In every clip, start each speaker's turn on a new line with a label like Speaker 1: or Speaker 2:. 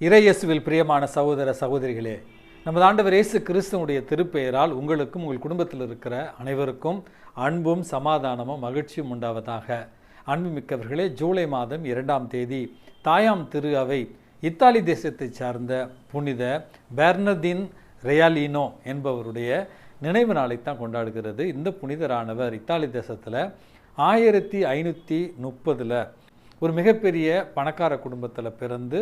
Speaker 1: இறையேசுவில் பிரியமான சகோதர சகோதரிகளே நமது ஆண்டவர் இயேசு கிறிஸ்துவனுடைய திருப்பெயரால் உங்களுக்கும் உங்கள் குடும்பத்தில் இருக்கிற அனைவருக்கும் அன்பும் சமாதானமும் மகிழ்ச்சியும் உண்டாவதாக. அன்புமிக்கவர்களே ஜூலை மாதம் இரண்டாம் தேதி தாயாம் திரு அவை இத்தாலி தேசத்தைச் சார்ந்த புனித பெர்னதின் ரெயாலினோ என்பவருடைய நினைவு நாளைத்தான் கொண்டாடுகிறது. இந்த புனிதரானவர் இத்தாலி தேசத்தில் ஆயிரத்தி ஐநூற்றி முப்பதில் ஒரு மிகப்பெரிய பணக்கார குடும்பத்தில் பிறந்து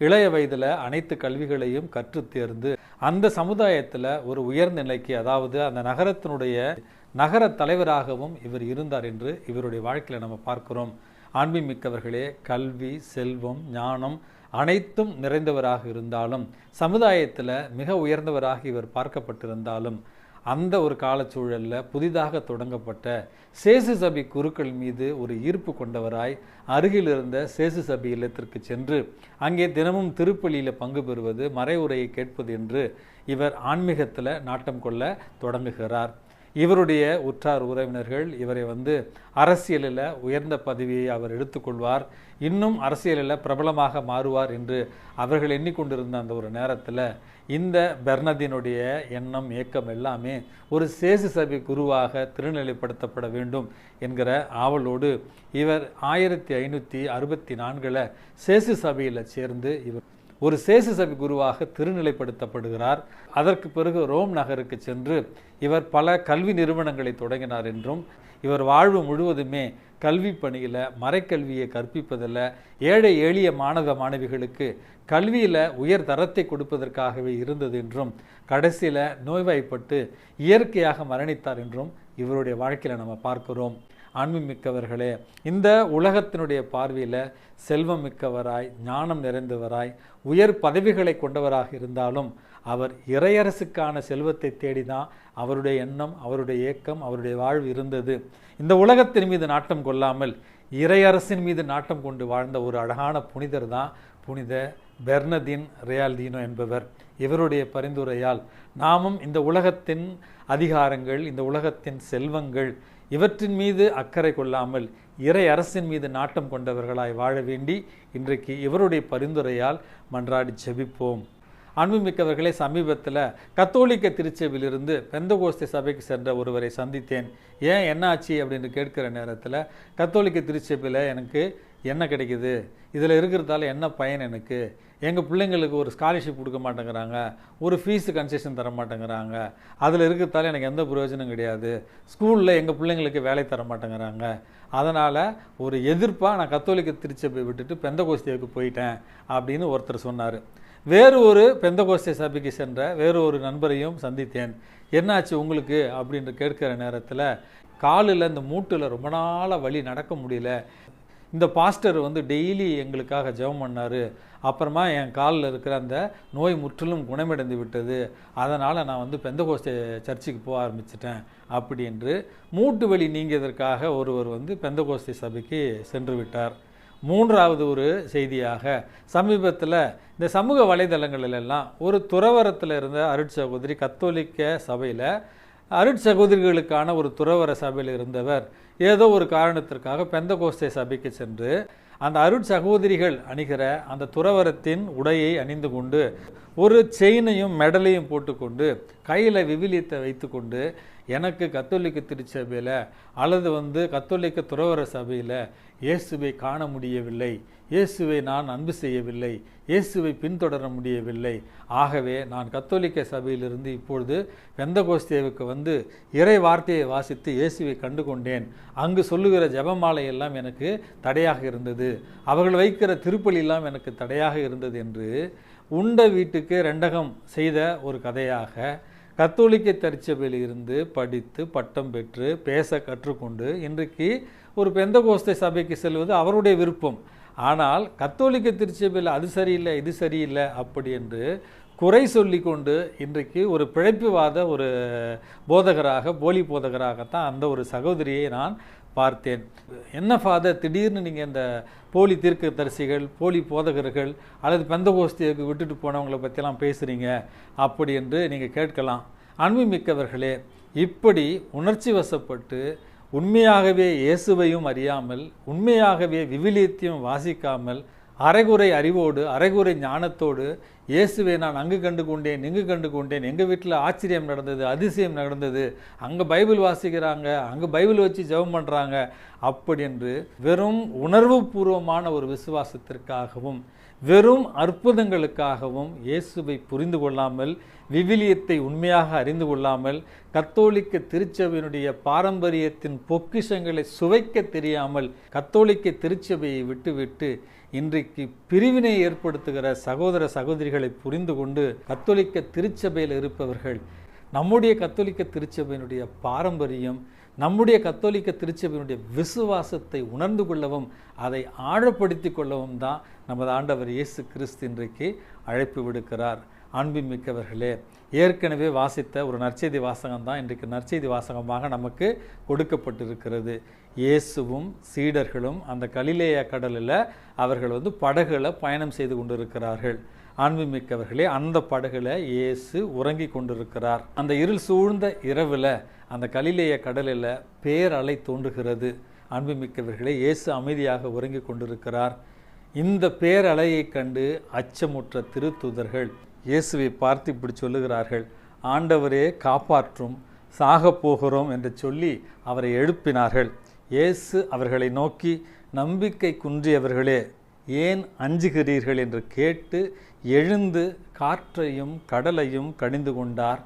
Speaker 1: இளைய வயதில் அனைத்து கல்விகளையும் கற்று தேர்ந்து அந்த சமுதாயத்தில் ஒரு உயர்நிலைக்கு அதாவது அந்த நகரத்தினுடைய நகர தலைவராகவும் இவர் இருந்தார் என்று இவருடைய வாழ்க்கையில் நம்ம பார்க்கிறோம். ஆன்மீமிக்கவர்களே கல்வி செல்வம் ஞானம் அனைத்தும் நிறைந்தவராக இருந்தாலும் சமுதாயத்தில் மிக உயர்ந்தவராக இவர் பார்க்கப்பட்டிருந்தாலும் அந்த ஒரு காலச்சூழலில் புதிதாக தொடங்கப்பட்ட சேசு சபை குருக்கள் மீது ஒரு ஈர்ப்பு கொண்டவராய் அருகில் இருந்த சேசு சபை இல்லத்திற்கு சென்று அங்கே தினமும் திருப்பலியில் பங்கு பெறுவது மறைவுரையை கேட்பது என்று இவர் ஆன்மீகத்தில் நாட்டம் கொள்ள தொடங்குகிறார். இவருடைய உற்றார் உறவினர்கள் இவரை வந்து அரசியலில் உயர்ந்த பதவியை அவர் எடுத்துக்கொள்வார். இன்னும் அரசியலில் பிரபலமாக மாறுவார் என்று அவர்கள் எண்ணிக்கொண்டிருந்த அந்த ஒரு நேரத்தில் இந்த பெர்னதினுடைய எண்ணம் இயக்கம் எல்லாமே ஒரு சேசு சபை குருவாக திருநிலைப்படுத்தப்பட வேண்டும் என்கிற ஆவலோடு இவர் ஆயிரத்தி ஐநூற்றி அறுபத்தி நான்கில் சேசு சபையில் சேர்ந்து இவர் ஒரு சேசு சபை குருவாக திருநிலைப்படுத்தப்படுகிறார். அதற்கு பிறகு ரோம் நகருக்கு சென்று இவர் பல கல்வி நிறுவனங்களை தொடங்கினார் என்றும் இவர் வாழ்வு முழுவதுமே கல்வி பணியில் மறைக்கல்வியை கற்பிப்பதில் ஏழை எளிய மாணவ மாணவிகளுக்கு கல்வியில் உயர் தரத்தை கொடுப்பதற்காகவே இருந்தது என்றும் கடைசியில் நோய்வாய்ப்பட்டு இயற்கையாக மரணித்தார் என்றும் இவருடைய வாழ்க்கையில் நம்ம பார்க்கிறோம். ஆன்மீமிக்கவர்களே இந்த உலகத்தினுடைய பார்வையில் செல்வம் மிக்கவராய் ஞானம் நிறைந்தவராய் உயர் பதவிகளை கொண்டவராக இருந்தாலும் அவர் இறையரசுக்கான செல்வத்தை தேடிதான் அவருடைய எண்ணம் அவருடைய ஏக்கம் அவருடைய வாழ்வு இருந்தது. இந்த உலகத்தின் மீது நாட்டம் கொள்ளாமல் இறையரசின் மீது நாட்டம் கொண்டு வாழ்ந்த ஒரு அழகான புனிதர் தான் புனித பெர்னதின் ரியால்தீனோ என்பவர். இவருடைய பரிந்துரையால் நாமும் இந்த உலகத்தின் அதிகாரங்கள் இந்த உலகத்தின் செல்வங்கள் இவற்றின் மீது அக்கறை கொள்ளாமல் இறை அரசின் மீது நாட்டம் கொண்டவர்களாய் வாழ வேண்டி இன்றைக்கு இவருடைய பரிந்துரையால் மன்றாடி ஜெபிப்போம். அன்புமிக்கவர்களே சமீபத்தில் கத்தோலிக்க திருச்சபையிலிருந்து பெந்தகோஸ்தே சபைக்கு சென்ற ஒருவரை சந்தித்தேன். ஏன் என்ன ஆச்சு அப்படின்னு கேட்கிற நேரத்தில் கத்தோலிக்க திருச்சபையில் எனக்கு என்ன கிடைக்குது? இதில் இருக்கிறதால என்ன பயன் எனக்கு? எங்கள் பிள்ளைங்களுக்கு ஒரு ஸ்காலர்ஷிப் கொடுக்க மாட்டேங்கிறாங்க. ஒரு ஃபீஸு கன்செஷன் தர மாட்டேங்கிறாங்க. அதில் இருக்கிறதால எனக்கு எந்த பிரயோஜனம் கிடையாது. ஸ்கூலில் எங்கள் பிள்ளைங்களுக்கு வேலை தர மாட்டேங்கிறாங்க. அதனால் ஒரு எதிர்ப்பாக நான் கத்தோலிக்க திருச்சபை விட்டுட்டு பெந்தகோஸ்தியாவுக்கு போயிட்டேன் அப்படின்னு ஒருத்தர் சொன்னார். வேறு ஒரு பெந்த பெந்தகோஸ்தே சபைக்கு சென்ற வேறு ஒரு நண்பரையும் சந்தித்தேன். என்னாச்சு உங்களுக்கு? அப்படின்னு கேட்கிற நேரத்தில் காலில் இந்த மூட்டில் ரொம்ப நாளாக வழி நடக்க முடியல. இந்த பாஸ்டர் வந்து டெய்லி எங்களுக்காக ஜெபம் பண்ணார். அப்புறமா என் காலில் இருக்கிற அந்த நோய் முற்றிலும் குணமடைந்து விட்டது. அதனால் நான் வந்து பெந்தகோஸ்தே சர்ச்சுக்கு போக ஆரம்பிச்சிட்டேன் அப்படி என்று மூட்டு வலி நீங்கியதற்காக ஒருவர் வந்து பெந்தகோஸ்தே சபைக்கு சென்று விட்டார். மூன்றாவது ஒரு செய்தியாக சமீபத்தில் இந்த சமூக வலைதளங்களிலெல்லாம் ஒரு துறவரத்தில் இருந்த அருட்சகோதரி கத்தோலிக்க சபையில் அருட்சகோதரிகளுக்கான ஒரு துறவர சபையில் இருந்தவர் ஏதோ ஒரு காரணத்திற்காக பெந்த பெந்தகோஸ்தே சபைக்கு சென்று அந்த அருட்சகோதரிகள் அணிகிற அந்த துறவரத்தின் உடையை அணிந்து கொண்டு ஒரு செயினையும் மெடலையும் போட்டுக்கொண்டு கையில் விவிலியத்தை வைத்துக்கொண்டு எனக்கு கத்தோலிக்க திருச்சபையில் அல்லது வந்து கத்தோலிக்க துறவர சபையில் இயேசுவை காண முடியவில்லை. இயேசுவை நான் அன்பு செய்யவில்லை. இயேசுவை பின்தொடர முடியவில்லை. ஆகவே நான் கத்தோலிக்க சபையிலிருந்து இப்பொழுது வெந்தகோஸ்தேவுக்கு வந்து இறை வார்த்தையை வாசித்து இயேசுவை கண்டு கொண்டேன் அங்கு சொல்லுகிற ஜெபமாலை எல்லாம் எனக்கு தடையாக இருந்தது. அவர்கள் வைக்கிற திருப்பலி எல்லாம் எனக்கு தடையாக இருந்தது என்று உண்ட வீட்டுக்கு ரெண்டகம் செய்த ஒரு கதையாக கத்தோலிக்க திருச்சபையில் இருந்து படித்து பட்டம் பெற்று பேச கற்றுக்கொண்டு இன்றைக்கு ஒரு பெந்த கோஸ்தை சபைக்கு செல்வது அவருடைய விருப்பம். ஆனால் கத்தோலிக்க திருச்சபையில் அது சரியில்லை இது சரியில்லை அப்படி என்று குறை சொல்லி கொண்டு இன்றைக்கு ஒரு பிழைப்புவாத ஒரு போதகராக போலி போதகராகத்தான் அந்த ஒரு சகோதரியை நான் பார்த்தேன். என்ன ஃபாதர்? திடீர்னு நீங்கள் இந்த போலி தீர்க்க தரிசிகள் போலி போதகர்கள் அல்லது பெந்தகோஸ்தியக்கு விட்டுட்டு போனவங்களை பற்றிலாம் பேசுகிறீங்க அப்படி என்று நீங்கள் கேட்கலாம். அன்புமிக்கவர்களே இப்படி உணர்ச்சி வசப்பட்டு உண்மையாகவே இயேசுவையும் அறியாமல் உண்மையாகவே விவிலியத்தையும் வாசிக்காமல் அரைகுறை அறிவோடு அரைகுறை ஞானத்தோடு இயேசுவை நான் அங்கு கண்டு கொண்டேன் இங்கு கண்டு கொண்டேன். எங்கள் வீட்டில் ஆச்சரியம் நடந்தது அதிசயம் நடந்தது. அங்கே பைபிள் வாசிக்கிறாங்க அங்கே பைபிள் வச்சு ஜெபம் பண்ணுறாங்க அப்படி என்று வெறும் உணர்வுபூர்வமான ஒரு விசுவாசத்திற்காகவும் வெறும் அற்புதங்களுக்காகவும் இயேசுவை புரிந்து கொள்ளாமல் விவிலியத்தை உண்மையாக அறிந்து கொள்ளாமல் கத்தோலிக்க திருச்சபையினுடைய பாரம்பரியத்தின் பொக்கிஷங்களை சுவைக்க தெரியாமல் கத்தோலிக்க திருச்சபையை விட்டுவிட்டு இன்றைக்கு பிரிவினை ஏற்படுத்துகிற சகோதர சகோதரிகளை புரிந்து கொண்டு கத்தோலிக்க திருச்சபையில் இருப்பவர்கள் நம்முடைய கத்தோலிக்க திருச்சபையினுடைய பாரம்பரியம் நம்முடைய கத்தோலிக்க திருச்சபையினுடைய விசுவாசத்தை உணர்ந்து கொள்ளவும் அதை ஆழப்படுத்தி கொள்ளவும் தான் நமது ஆண்டவர் இயேசு கிறிஸ்து இன்றைக்கு அழைப்பு விடுக்கிறார். அன்பின்மிக்கவர்களே ஏற்கனவே வாசித்த ஒரு நற்செய்தி வாசகம் தான் இன்றைக்கு நற்செய்தி வாசகமாக நமக்கு கொடுக்கப்பட்டிருக்கிறது. இயேசுவும் சீடர்களும் அந்த கலிலேய கடலில் அவர்கள் வந்து படகுல பயணம் செய்து கொண்டிருக்கிறார்கள். ஆன்மீமிக்கவர்களே அந்த படகுல இயேசு உறங்கி கொண்டிருக்கிறார். அந்த இருள் சூழ்ந்த இரவில் அந்த கலிலேய கடலில் பேரலை தோன்றுகிறது. அன்புமிக்கவர்களே இயேசு அமைதியாக உறங்கி கொண்டிருக்கிறார். இந்த பேரலையை கண்டு அச்சமுற்ற திருத்துதர்கள் இயேசுவை பார்த்து இப்படி சொல்லுகிறார்கள். ஆண்டவரே காப்பாற்றும் சாகப் போகிறோம் என்று சொல்லி அவரை எழுப்பினார்கள். இயேசு அவர்களை நோக்கி நம்பிக்கை குன்றியவர்களே ஏன் அஞ்சுகிறீர்கள்? என்று கேட்டு எழுந்து காற்றையும் கடலையும் கடிந்து கொண்டார்.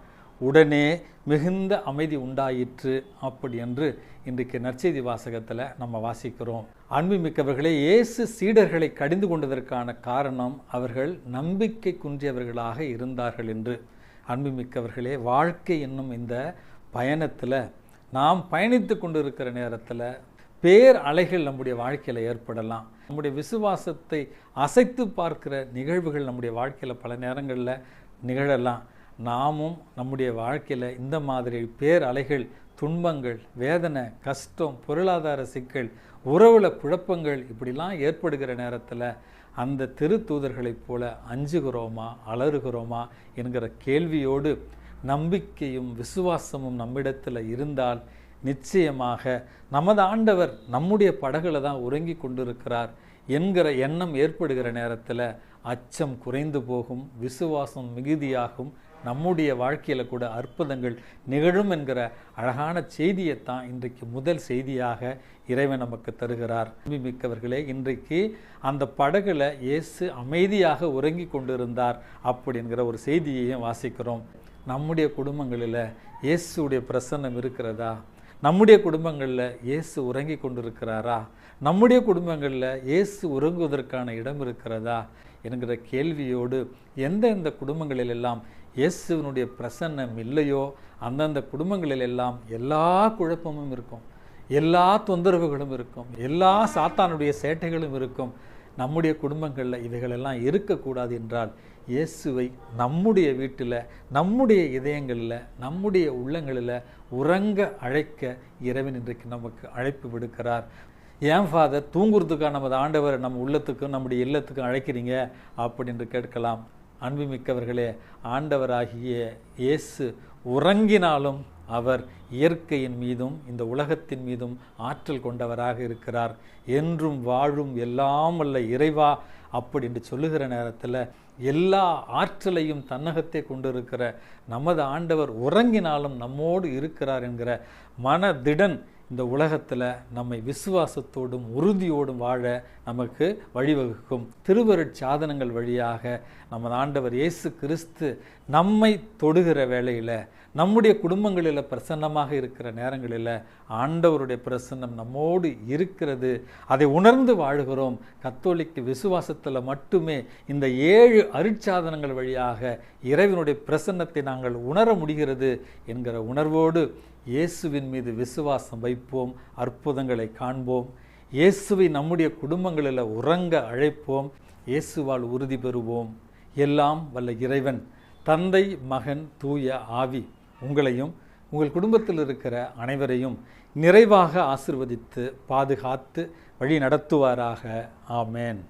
Speaker 1: உடனே மிகுந்த அமைதி உண்டாயிற்று அப்படி என்று இன்றைக்கு நற்செய்தி வாசகத்தில் நம்ம வாசிக்கிறோம். அன்புமிக்கவர்களே இயேசு சீடர்களை கடிந்து கொண்டதற்கான காரணம் அவர்கள் நம்பிக்கை குன்றியவர்களாக இருந்தார்கள் என்று. அன்புமிக்கவர்களே வாழ்க்கை என்னும் இந்த பயணத்தில் நாம் பயணித்து கொண்டிருக்கிற நேரத்தில் பேர் அலைகள் நம்முடைய வாழ்க்கையில் ஏற்படலாம். நம்முடைய விசுவாசத்தை அசைத்து பார்க்கிற நிகழ்வுகள் நம்முடைய வாழ்க்கையில் பல நேரங்களில் நிகழலாம். நாமும் நம்முடைய வாழ்க்கையில் இந்த மாதிரி பேர் அலைகள் துன்பங்கள் வேதனை கஷ்டம் பொருளாதார சிக்கல் உறவுல குழப்பங்கள் இப்படிலாம் ஏற்படுகிற நேரத்தில் அந்த திருத்தூதர்களைப் போல அஞ்சுகிறோமா அலறுகிறோமா என்கிற கேள்வியோடு நம்பிக்கையும் விசுவாசமும் நம்மிடத்தில் இருந்தால் நிச்சயமாக நமது ஆண்டவர் நம்முடைய படகுல தான் உறங்கி கொண்டிருக்கிறார் என்கிற எண்ணம் ஏற்படுகிற நேரத்தில் அச்சம் குறைந்து போகும் விசுவாசம் மிகுதியாகும் நம்முடைய வாழ்க்கையில் கூட அற்புதங்கள் நிகழும் என்கிற அழகான செய்தியைத்தான் இன்றைக்கு முதல் செய்தியாக இறைவன் நமக்கு தருகிறார். மிக்கவர்களே இன்றைக்கு அந்த படகுல இயேசு அமைதியாக உறங்கி கொண்டிருந்தார் அப்படிங்கிற ஒரு செய்தியையும் வாசிக்கிறோம். நம்முடைய குடும்பங்களில் இயேசுடைய பிரசன்னம் இருக்கிறதா? நம்முடைய குடும்பங்களில் இயேசு உறங்கி கொண்டிருக்கிறாரா? நம்முடைய குடும்பங்களில் இயேசு உறங்குவதற்கான இடம் இருக்கிறதா? என்கிற கேள்வியோடு எந்தெந்த குடும்பங்களிலெல்லாம் இயேசுவினுடைய பிரசன்னம் இல்லையோ அந்தந்த குடும்பங்களில் எல்லாம் எல்லா குழப்பமும் இருக்கும். எல்லா தொந்தரவுகளும் இருக்கும். எல்லா சாத்தானுடைய சேட்டைகளும் இருக்கும். நம்முடைய குடும்பங்களில் இவைகளெல்லாம் இருக்கக்கூடாது என்றால் இயேசுவை நம்முடைய வீட்டில் நம்முடைய இதயங்களில் நம்முடைய உள்ளங்களில் உறங்க அழைக்க இறைவன் இன்றைக்கு நமக்கு அழைப்பு விடுக்கிறார். ஏன் ஃபாதர் தூங்குறதுக்காக நமது ஆண்டவர் நம்ம உள்ளத்துக்கும் நம்முடைய இல்லத்துக்கும் அழைக்கிறீங்க? அப்படின்னு கேட்கலாம். அன்புமிக்கவர்களே ஆண்டவராகிய இயேசு உறங்கினாலும் அவர் இயற்கையின் மீதும் இந்த உலகத்தின் மீதும் ஆற்றல் கொண்டவராக இருக்கிறார். என்றும் வாழும் எல்லாம் வல்ல இறைவா அப்படி என்று சொல்லுகிற நேரத்தில் எல்லா ஆற்றலையும் தன்னகத்தை கொண்டிருக்கிற நமது ஆண்டவர் உறங்கினாலும் நம்மோடு இருக்கிறார் என்கிற மனதிடன் இந்த உலகத்தில் நம்மை விசுவாசத்தோடும் உறுதியோடும் வாழ நமக்கு வழிவகுக்கும் திருவருட் சாதனங்கள் வழியாக நம்ம ஆண்டவர் இயேசு கிறிஸ்து நம்மை தொடுகிற வேளையில் நம்முடைய குடும்பங்களில் பிரசன்னமாக இருக்கிற நேரங்களில் ஆண்டவருடைய பிரசன்னம் நம்மோடு இருக்கிறது. அதை உணர்ந்து வாழுகிறோம். கத்தோலிக்க விசுவாசத்தில் மட்டுமே இந்த ஏழு அருட்சாதனங்கள் வழியாக இறைவனுடைய பிரசன்னத்தை நாங்கள் உணர முடிகிறது என்கிற உணர்வோடு இயேசுவின் மீது விசுவாசம் வைப்போம் அற்புதங்களை காண்போம். இயேசுவை நம்முடைய குடும்பங்களில் உறங்க அழைப்போம். இயேசுவால் உறுதி பெறுவோம். எல்லாம் வல்ல இறைவன் தந்தை மகன் தூய ஆவி உங்களையும் உங்கள் குடும்பத்தில் இருக்கிற அனைவரையும் நிறைவாக ஆசிர்வதித்து பாதுகாத்து வழி நடத்துவாராக. ஆமேன்.